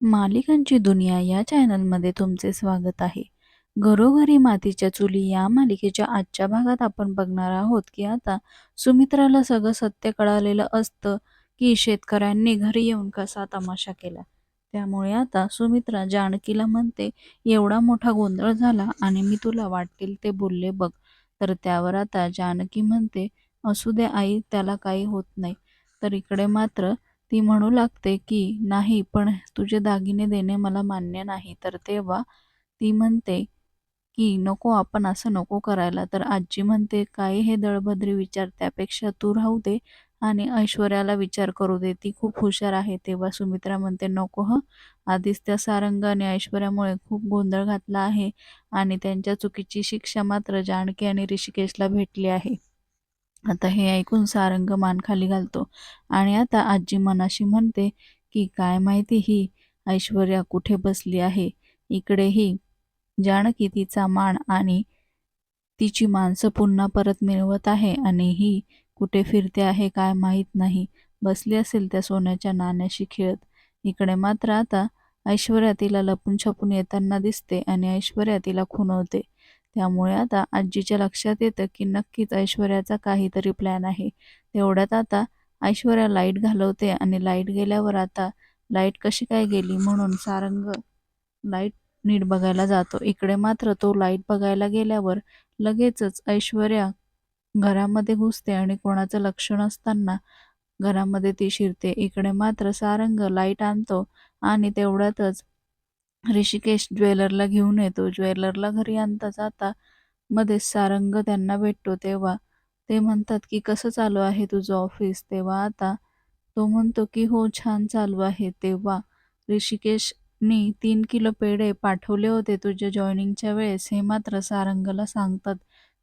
मालिकांची दुनिया या चॅनलमध्ये तुमचे स्वागत आहे. घरोघरी मातीच्या चुली या मालिकेच्या आजच्या भागात आपण बघणार आहोत की आता सुमित्राला सगळं सत्य कळालेलं असतं की शेतकऱ्यांनी घरी येऊन कसा तमाशा केला. त्यामुळे आता सुमित्रा जानकीला म्हणते, एवढा मोठा गोंधळ झाला आणि मी तुला वाटेल ते बोलले बघ. तर त्यावर आता जानकी म्हणते, असू दे आई, त्याला काही होत नाही. तर इकडे मात्र ती म्हणू लागते की नाही पण तुझे दागिने देणे मला मान्य नाही. तर तेव्हा ती म्हणते की नको आपण असं नको करायला. तर आजी म्हणते काय हे दळभद्री विचार त्यापेक्षा तू राहू दे आणि ऐश्वर्याला विचार करू दे. ती खूप हुशार आहे. तेव्हा सुमित्रा म्हणते नको ह आधीच त्या सारंग आणि ऐश्वर्यामुळे खूप गोंधळ घातला आहे आणि त्यांच्या चुकीची शिक्षा मात्र जानकी आणि ऋषिकेशला भेटली आहे. आता हे ऐकून सारंग मान खाली घालतो आणि आता आजी मनाशी म्हणते की काय माहिती ही ऐश्वर्या कुठे बसली आहे. इकडेही जानकी तिचा मान आणि तिची माणसं पुन्हा परत मिळवत आहे आणि ही कुठे फिरते आहे काय माहीत नाही. बसली असेल त्या सोन्याच्या नाण्याशी खेळत. इकडे मात्र आता ऐश्वर्या तिला लपून छपून येताना दिसते आणि ऐश्वर्या तिला खुनवते त्यामुळे आता आजीच्या लक्षात येतं की नक्कीच ऐश्वर्याचा काहीतरी प्लॅन आहे. तेवढ्यात आता ऐश्वर्या लाइट घालवते आणि लाइट गेल्यावर आता लाइट कशी काय गेली म्हणून सारंग लाइट नीट बघायला जातो. इकडे मात्र तो लाइट बघायला गेल्यावर लगेचच ऐश्वर्या घरामध्ये घुसते आणि कोणाचं लक्ष नसताना घरामध्ये ती शिरते. इकडे मात्र सारंग लाइट आणतो आणि तेवढ्यातच ऋषिकेश ज्वेलरला घेऊन येतो. ज्वेलरला घरी आणता जाता मध्येच सारंग त्यांना भेटतो. तेव्हा ते म्हणतात की कसं चालू आहे तुझं ऑफिस? तेव्हा आता तो म्हणतो की हो छान चालू आहे. तेव्हा ऋषिकेशनी तीन किलो पेढे पाठवले होते तुझ्या जॉईनिंगच्या वेळेस हे मात्र सारंगला सांगतात.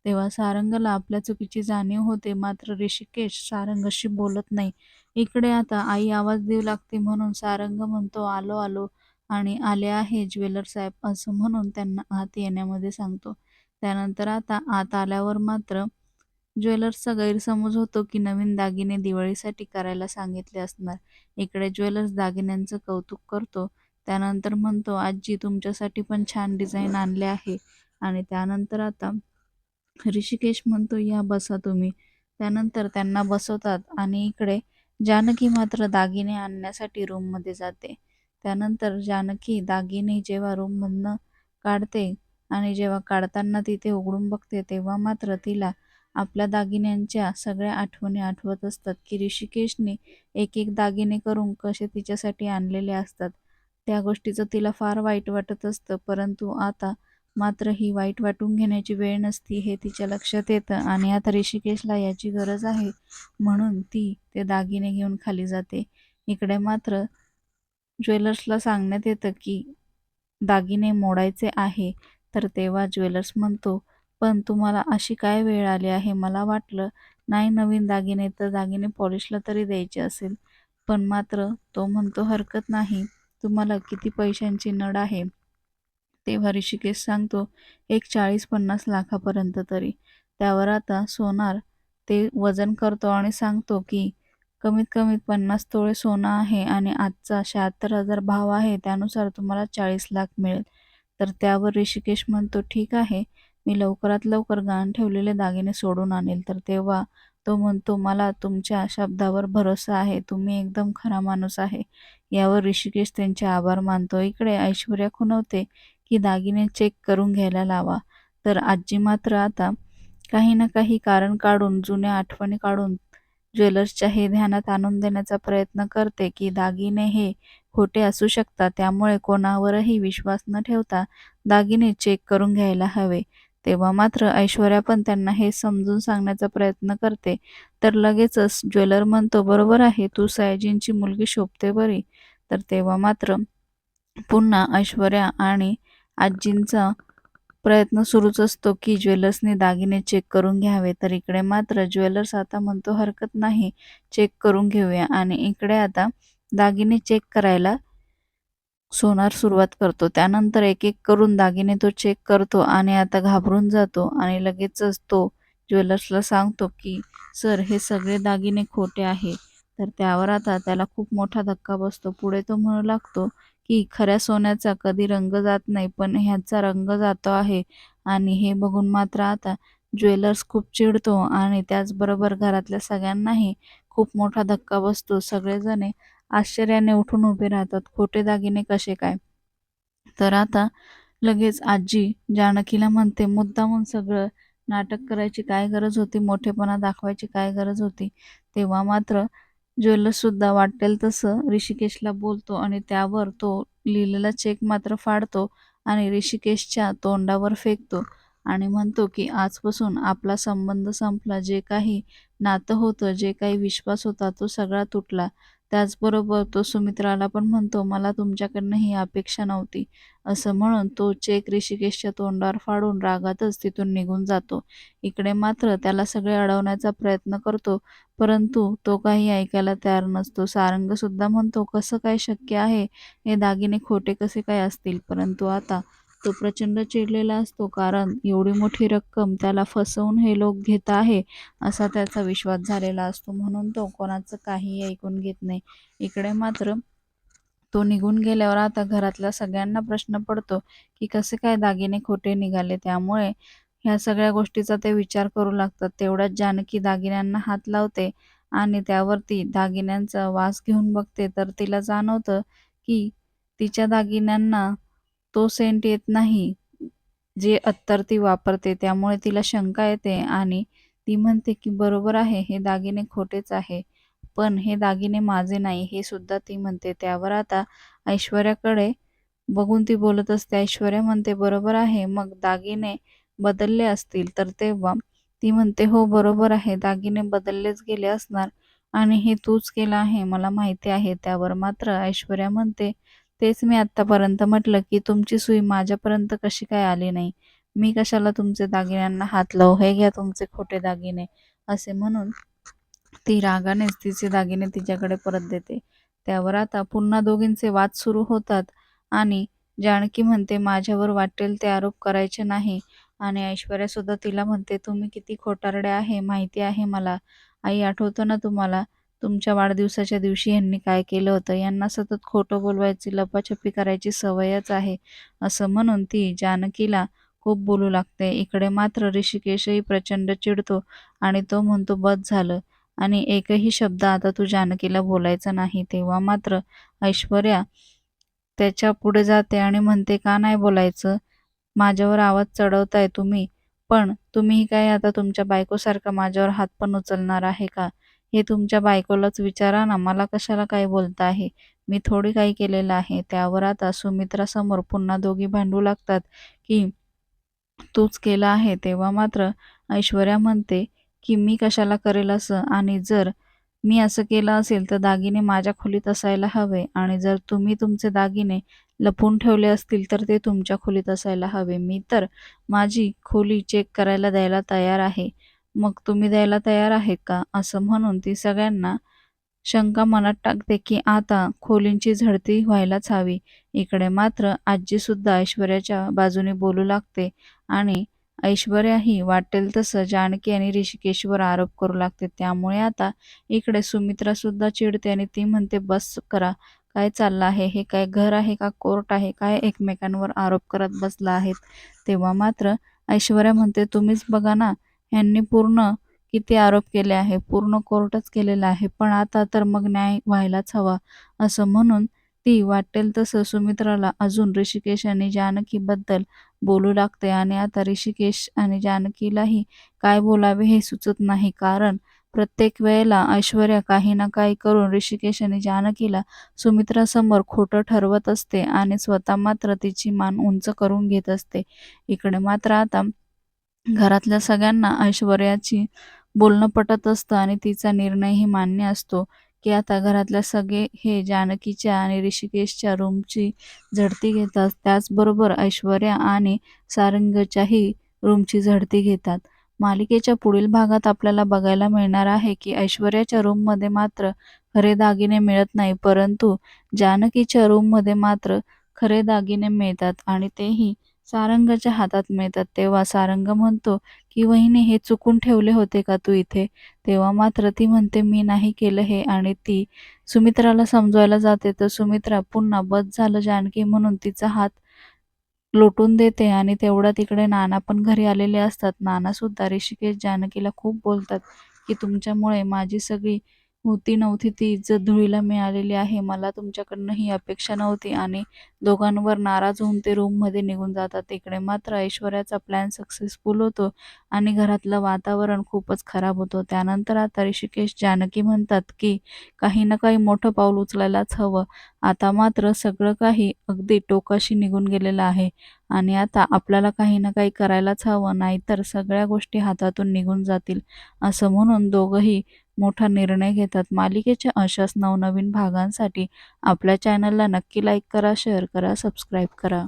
तेव्हा सारंगला आपल्या चुकीची जाणीव होते मात्र ऋषिकेश सारंगशी बोलत नाही. इकडे आता आई आवाज देऊ लागते म्हणून सारंग म्हणतो आलो आलो आणि आले आहे ज्वेलर साहेब असं म्हणून त्यांना आत येण्यामध्ये सांगतो. त्यानंतर आता आत आल्यावर मात्र ज्वेलर्सचा गैरसमज होतो की नवीन दागिने दिवाळीसाठी करायला सांगितले असणार. इकडे ज्वेलर्स दागिन्यांचं कौतुक करतो. त्यानंतर म्हणतो आजी तुमच्यासाठी पण छान डिझाईन आणले आहे आणि त्यानंतर आता ऋषिकेश म्हणतो या बसा तुम्ही. त्यानंतर त्यांना बसवतात आणि इकडे जानकी मात्र दागिने आणण्यासाठी रूममध्ये जाते. त्यानंतर जानकी दागिने जेव्हा रूममधनं काढते आणि जेव्हा काढताना तिथे उघडून बघते तेव्हा मात्र तिला आपल्या दागिन्यांच्या सगळ्या आठवणी आठवत असतात की ऋषिकेशने एक एक दागिने करून कसे तिच्यासाठी आणलेले असतात. त्या गोष्टीचं तिला फार वाईट वाटत असतं परंतु आता मात्र ही वाईट वाटून घेण्याची वेळ नसती हे तिच्या लक्षात येतं आणि आता ऋषिकेशला याची गरज आहे म्हणून ती ते दागिने घेऊन खाली जाते. इकडे मात्र ज्वेलर्सला सांगण्यात येतं की दागिने मोडायचे आहे. तर तेव्हा ज्वेलर्स म्हणतो पण तुम्हाला अशी काय वेळ आली आहे? मला वाटलं नाही नवीन दागिने तर दागिने पॉलिशला तरी द्यायचे असेल. पण मात्र तो म्हणतो हरकत नाही. तुम्हाला किती पैशांची नड आहे? तेव्हा ऋषिकेश सांगतो एक चाळीस पन्नास लाखापर्यंत तरी. त्यावर आता सोनार ते वजन करतो आणि सांगतो की कमीत कमी पन्नास तोळे सोनं आहे आणि आजचा शहात्तर हजार भाव आहे त्यानुसार तुम्हाला चाळीस लाख मिळेल. तर त्यावर ऋषिकेश म्हणतो ठीक आहे. मी लवकरात लवकर गहाण ठेवलेले दागिने सोडून आणेल. तर तेव्हा तो म्हणतो मला तुमच्या शब्दावर भरोसा आहे. तुम्ही एकदम खरा माणूस आहे. यावर ऋषिकेश त्यांचे आभार मानतो. इकडे ऐश्वर्या खुनवते की दागिने चेक करून घ्यायला लावा. तर आजी मात्र आता काही ना काही कारण काढून जुन्या आठवणी काढून ज्वेलर्सच्या हे ध्यानात आणून देण्याचा प्रयत्न करते की दागिने हे खोटे असू शकतात त्यामुळे कोणावरही विश्वास न ठेवता दागिने चेक करून घ्यायला हवे. तेव्हा मात्र ऐश्वर्या पण त्यांना हे समजून सांगण्याचा प्रयत्न करते. तर लगेचच ज्वेलर म्हणतो बरोबर आहे तू सयाजींची मुलगी शोभते बरी. तर तेव्हा मात्र पुन्हा ऐश्वर्या आणि आजींचा प्रयत्न सुरूच असतो की ज्वेलर्सने दागिने चेक करून घ्यावे. तर इकडे मात्र ज्वेलर्स आता म्हणतो हरकत नाही चेक करून घेऊया आणि इकडे आता दागिने चेक करायला सोनार सुरुवात करतो. त्यानंतर एक एक करून दागिने तो चेक करतो आणि आता घाबरून जातो आणि लगेचच तो ज्वेलर्सला सांगतो की सर हे सगळे दागिने खोटे आहे. तर त्यावर आता त्याला खूप मोठा धक्का बसतो. पुढे तो म्हणू लागतो की खऱ्या सोन्याचा कधी रंग जात नाही पण ह्याचा रंग जातो आहे. आणि हे बघून मात्र आता ज्वेलर्स खूप चिडतो आणि त्याचबरोबर घरातल्या सगळ्यांनाही खूप मोठा धक्का बसतो. सगळेजणे आश्चर्याने उठून उभे राहतात. खोटे दागिने कसे काय? तर आता लगेच आजी जानकीला म्हणते मुद्दामून सगळं नाटक करायची काय गरज होती? मोठेपणा दाखवायची काय गरज होती? तेव्हा मात्र ज्वेलर्ससुद्धा वाटेल तसं ऋषिकेशला बोलतो आणि त्यावर तो लिहिलेला चेक मात्र फाडतो आणि ऋषिकेशच्या तोंडावर फेकतो आणि म्हणतो की आजपासून आपला संबंध संपला. जे काही नातं होतं जे काही विश्वास होता तो सगळा तुटला. त्याचबरोबर तो सुमित्राला पण म्हणतो मला तुमच्याकडनं ही अपेक्षा नव्हती. असं म्हणून तो चेक ऋषिकेशच्या तोंडावर फाडून रागातच तिथून निघून जातो. इकडे मात्र त्याला सगळे अडवण्याचा प्रयत्न करतो परंतु तो काही ऐकायला तयार नसतो. सारंग सुद्धा म्हणतो कसं काय शक्य आहे? हे दागिने खोटे कसे काय असतील? परंतु आता तो प्रचंड चिडलेला असतो कारण एवढी मोठी रक्कम त्याला फसवून हे लोक घेत आहे असा त्याचा विश्वास झालेला असतो. म्हणून तो कोणाचं काही ऐकून घेत नाही. इकडे मात्र तो निघून गेल्यावर आता घरातल्या सगळ्यांना प्रश्न पडतो की कसे काय दागिने खोटे निघाले? त्यामुळे ह्या सगळ्या गोष्टीचा ते विचार करू लागतात. तेवढ्यात जानकी दागिन्यांना हात लावते आणि त्यावरती दागिन्यांचा वास घेऊन बघते. तर तिला जाणवतं की तिच्या दागिन्यांना तो सेंट येत नाही. जे अत्तर ती वापरते त्यामुळे तिला शंका येते आणि ती म्हणते की बरोबर आहे हे दागिने खोटेच आहे पण हे दागिने माझे नाही हे सुद्धा ती म्हणते. त्यावर आता ऐश्वर्याकडे बघून ती बोलत असते. ऐश्वर्या म्हणते बरोबर आहे मग दागिने बदलले असतील तर तेव्हा ती म्हणते हो बरोबर आहे दागिने बदललेच गेले असणार आणि हे तूच केलं आहे मला माहिती आहे. त्यावर मात्र ऐश्वर्या म्हणते तेच मी आत्तापर्यंत म्हटलं की तुमची सुई माझ्यापर्यंत कशी काय आली नाही? मी कशाला तुमचे दागिन्यांना हात लावू? हे घ्या तुमचे खोटे दागिने. असे म्हणून ती रागानेच तिचे दागिने तिच्याकडे परत देते. त्यावर आता पुन्हा दोघींचे वाद सुरू होतात आणि जानकी म्हणते माझ्यावर वाटेल ते आरोप करायचे नाही. आणि ऐश्वर्या सुद्धा तिला म्हणते तुम्ही किती खोटारडे आहे माहिती आहे मला. आई आठवतो ना तुम्हाला तुमच्या वाढदिवसाच्या दिवशी यांनी काय केलं होतं? यांना सतत खोटं बोलवायची लपाछपी करायची सवयच आहे असं म्हणून ती जानकीला खूप बोलू लागते. इकडे मात्र ऋषिकेशही प्रचंड चिडतो आणि तो म्हणतो बस झालं. आणि एकही शब्द आता तू जानकीला बोलायचा नाही. तेव्हा मात्र ऐश्वर्या त्याच्या पुढे जाते आणि म्हणते का नाही बोलायचं? माझ्यावर आवाज चढवताय तुम्ही. पण तुम्ही काय आता तुमच्या बायकोसारखा माझ्यावर हात पण उचलणार आहे का? हे तुमच्या बायकोलाच विचारा ना मला कशाला काय बोलता आहे मी थोडी काही केलेलं आहे. त्यावर आता सुमित्रासमोर पुन्हा दोघी भांडू लागतात की तूच केलं आहे. तेव्हा मात्र ऐश्वर्या म्हणते की मी कशाला करेल असं? आणि जर मी असं केलं असेल तर दागिने माझ्या खोलीत असायला हवे. आणि जर तुम्ही तुमचे दागिने लपून ठेवले असतील तर ते तुमच्या खोलीत असायला हवे. मी तर माझी खोली चेक करायला द्यायला तयार आहे. मग तुम्ही द्यायला तयार आहेत का? असं म्हणून ती सगळ्यांना शंका मनात टाकते की आता खोलींची झडती व्हायलाच हवी. इकडे मात्र आजीसुद्धा ऐश्वर्याच्या बाजूने बोलू लागते आणि ऐश्वर्याही वाटेल तसं जानकी आणि ऋषिकेशवर आरोप करू लागते. त्यामुळे आता इकडे सुमित्रा सुद्धा चिडते आणि ती म्हणते बस करा. काय चाललं आहे? हे काय घर आहे का? कोर्ट आहे? काय एकमेकांवर आरोप करत बसला आहेत? तेव्हा मात्र ऐश्वर्या म्हणते तुम्हीच बघा ना. ह्यांनी पूर्ण किती आरोप केले आहे पूर्ण कोर्टच केलेला आहे पण आता तर मग न्याय व्हायलाच हवा असं म्हणून ती वाटेल तसं सुमित्राला अजून ऋषिकेश आणि जानकीबद्दल बोलू लागते आणि आता ऋषिकेश आणि जानकीलाही काय बोलावे हे सुचत नाही कारण प्रत्येक वेळेला ऐश्वर्या काही ना काही करून ऋषिकेश आणि जानकीला सुमित्रासमोर खोटं ठरवत असते आणि स्वतः मात्र तिची मान उंच करून घेत असते. इकडे मात्र आता घरातल्या सगळ्यांना ऐश्वर्याची बोलणं पटत असतं आणि तिचा निर्णयही मान्य असतो की आता घरातल्या सगळे हे जानकीच्या आणि ऋषिकेशच्या रूमची झडती घेतात. त्याचबरोबर ऐश्वर्या आणि सारंगच्याही रूमची झडती घेतात. मालिकेच्या पुढील भागात आपल्याला बघायला मिळणार आहे की ऐश्वर्याच्या रूममध्ये मात्र खरे दागिने मिळत नाही परंतु जानकीच्या रूममध्ये मात्र खरे दागिने मिळतात आणि तेही सारंगच्या हातात मिळतात. तेव्हा सारंग म्हणतो की वहिनी हे चुकून ठेवले होते का तू इथे? तेव्हा मात्र ती म्हणते मी नाही केलं हे. आणि ती सुमित्राला समजवायला जाते. तर सुमित्रा पुन्हा बस झालं जानकी म्हणून तिचा हात लोटून देते. आणि तेवढा तिकडे नाना पण घरी आलेले असतात. नाना सुद्धा ऋषिकेश जानकीला खूप बोलतात की तुमच्यामुळे माझी सगळी होती नव्हती ती इज्जत धुळीला मिळालेली आहे. मला तुमच्याकडनं ही अपेक्षा नव्हती आणि दोघांवर नाराज होऊन ते रूममध्ये निघून जातात. इकडे मात्र ऐश्वर्याचा प्लॅन सक्सेसफुल होतो आणि घरातलं वातावरण खूपच खराब होतं. त्यानंतर आता ऋषिकेश जानकी म्हणतात की काही ना काही मोठं पाऊल उचलायलाच हवं. आता मात्र सगळं काही अगदी टोकाशी निघून गेलेलं आहे आणि आता आपल्याला काही ना काही करायलाच हवं नाहीतर सगळ्या गोष्टी हातातून निघून जातील असं म्हणून दोघंही मोठा निर्णय घेतात. मालिकेच्या अशाच नवनवीन भागांसाठी आपल्या चॅनलला नक्की लाईक करा, शेअर करा, सबस्क्राईब करा.